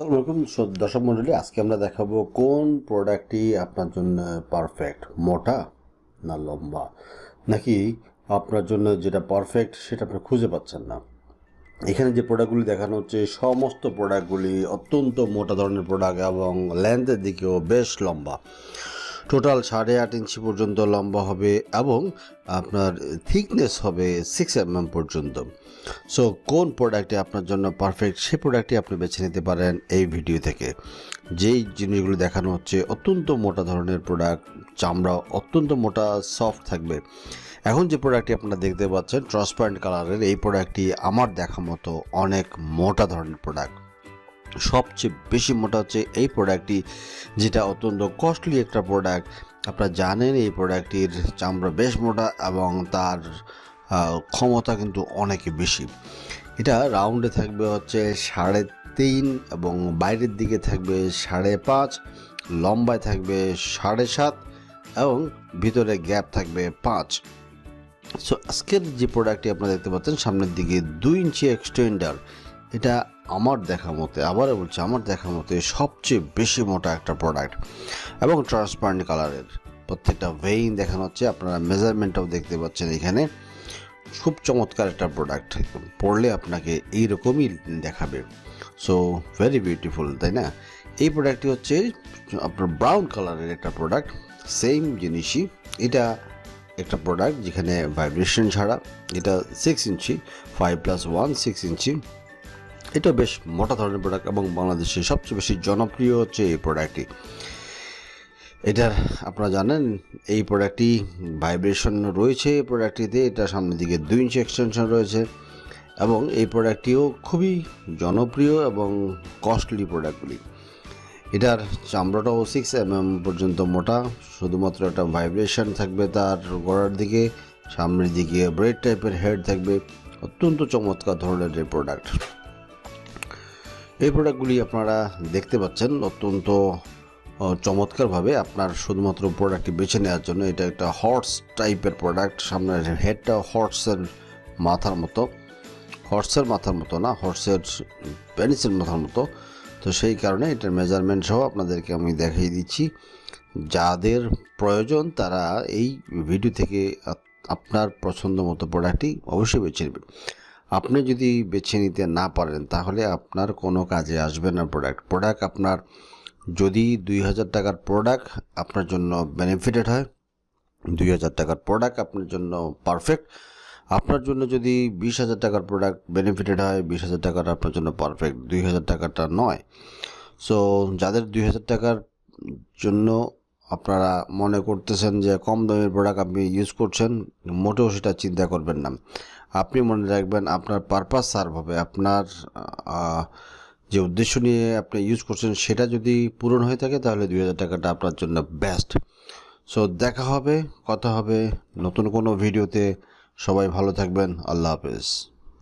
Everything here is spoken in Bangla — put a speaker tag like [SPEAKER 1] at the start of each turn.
[SPEAKER 1] ওয়েলকাম দর্শক মন্ডলী আজকে আমরা দেখাবো কোন প্রোডাক্টটি আপনার জন্য পারফেক্ট মোটা না লম্বা? নাকি আপনার জন্য যেটা পারফেক্ট সেটা আপনি খুঁজে পাচ্ছেন না? এখানে যে প্রোডাক্টগুলি দেখানো হচ্ছে সমস্ত প্রোডাক্টগুলি অত্যন্ত মোটা ধরনের প্রোডাক্ট এবং লেন্থের দিকেও বেশ লম্বা। টোটাল সাড়ে আট ইঞ্চি পর্যন্ত লম্বা হবে এবং আপনার থিকনেস হবে সিক্স এম এম পর্যন্ত। সো কোন প্রোডাক্টটি আপনার জন্য পারফেক্ট সেই প্রোডাক্টটি আপনি বেছে নিতে পারেন এই ভিডিও থেকে। যেই জিনিসগুলো দেখানো হচ্ছে, অত্যন্ত মোটা ধরনের প্রোডাক্ট চামড়া অত্যন্ত মোটা সফট থাকবে। এখন যে প্রোডাক্টটি আপনারা দেখতে পাচ্ছেন ট্রান্সপারেন্ট কালারের এই প্রোডাক্টটি আমার দেখা মতো অনেক মোটা ধরনের প্রোডাক্ট সবচেয়ে বেশি মোটা হচ্ছে এই প্রোডাক্টটি যেটা অত্যন্ত কস্টলি একটা প্রোডাক্ট আপনারা জানেন এই প্রোডাক্টটির চামড়া বেশ মোটা এবং তার ক্ষমতা কিন্তু অনেক বেশি। এটা রাউন্ডে থাকবে হচ্ছে সাড়ে তিন এবং বাইরের দিকে থাকবে সাড়ে পাঁচ, লম্বায় থাকবে সাড়ে সাত এবং ভিতরে গ্যাপ থাকবে পাঁচ। সো আজকের যে প্রোডাক্টটি আপনারা দেখতে পাচ্ছেন, সামনের দিকে দুই ইঞ্চি এক্সটেন্ডার এটা আমার দেখা মতে, আবারও বলছি, আমার দেখা মতে সবচেয়ে বেশি মোটা একটা প্রোডাক্ট এবং ট্রান্সপারেন্ট কালারের প্রত্যেকটা ভেইন দেখানো হচ্ছে, আপনারা মেজারমেন্টটাও দেখতে পাচ্ছেন এখানে। খুব চমৎকার একটা প্রোডাক্ট পড়লে আপনাকে এইরকমই দেখাবে। সো ভেরি বিউটিফুল তাই না? এই প্রোডাক্টটি হচ্ছে আপনার ব্রাউন কালারের একটা প্রোডাক্ট সেম জিনিসই। এটা একটা প্রোডাক্ট যেখানে ভাইব্রেশন ছাড়া, এটা six inch five plus one six inch এটা বেশ মোটা ধরনের প্রোডাক্ট এবং বাংলাদেশে সবচেয়ে বেশি জনপ্রিয় হচ্ছে এই প্রোডাক্টটি এটার আপনারা জানেন, এই প্রোডাক্টটি ভাইব্রেশন রয়েছে এই প্রোডাক্টটিতে এটা সামনের দিকে দুই ইঞ্চি এক্সটেনশন রয়েছে এবং এই প্রোডাক্টটিও খুবই জনপ্রিয় এবং কস্টলি প্রোডাক্টগুলি এটার চামড়াটাও সিক্স এম এম পর্যন্ত মোটা, শুধুমাত্র একটা ভাইব্রেশন থাকবে তার গোড়ার দিকে, সামনের দিকে ব্রেড টাইপের হেড থাকবে, অত্যন্ত চমৎকার ধরনের এই প্রোডাক্ট এই প্রোডাক্টগুলি আপনারা দেখতে পাচ্ছেন অত্যন্ত চমৎকারভাবে আপনার শুধুমাত্র প্রোডাক্টটি বেছে নেওয়ার জন্য। এটা একটা হর্স টাইপের প্রোডাক্ট সামনের হেডটা হর্সের মাথার মতো। হর্সের মাথার মতো না হর্সের প্যানিসের মাথার মতো। তো সেই কারণে এটার মেজারমেন্ট সহ আপনাদেরকে আমি দেখিয়ে দিচ্ছি। যাদের প্রয়োজন তারা এই ভিডিও থেকে আপনার পছন্দ মতো প্রোডাক্টটি অবশ্যই বেছে নেবেন। আপনি যদি বেছে নিতে না পারেন, তাহলে আপনার কোনো কাজে আসবে না প্রোডাক্ট প্রোডাক্ট আপনার, যদি দুই হাজার টাকার প্রোডাক্ট আপনার জন্য বেনিফিটেড হয়, দুই হাজার টাকার প্রোডাক্ট আপনার জন্য পারফেক্ট আপনার জন্য যদি বিশ হাজার টাকার প্রোডাক্ট বেনিফিটেড হয়, বিশ হাজার টাকাটা আপনার জন্য পারফেক্ট দুই হাজার টাকাটা নয়। সো যাদের দুই হাজার টাকার জন্য আপনারা মনে করতেছেন যে কম দামের প্রোডাক্ট আপনি ইউজ করছেন, মোটেও সেটা চিন্তা করবেন না। আপনি মনে রাখবেন আপনার পারপাস সার্ভ হবে। আপনার যে উদ্দেশ্য নিয়ে আপনি ইউজ করছেন সেটা যদি পূরণ হয়ে থাকে তাহলে দুই হাজার টাকাটা আপনার জন্য বেস্ট সো দেখা হবে, কথা হবে নতুন কোনো ভিডিওতে সবাই ভালো থাকবেন। আল্লাহ হাফেজ।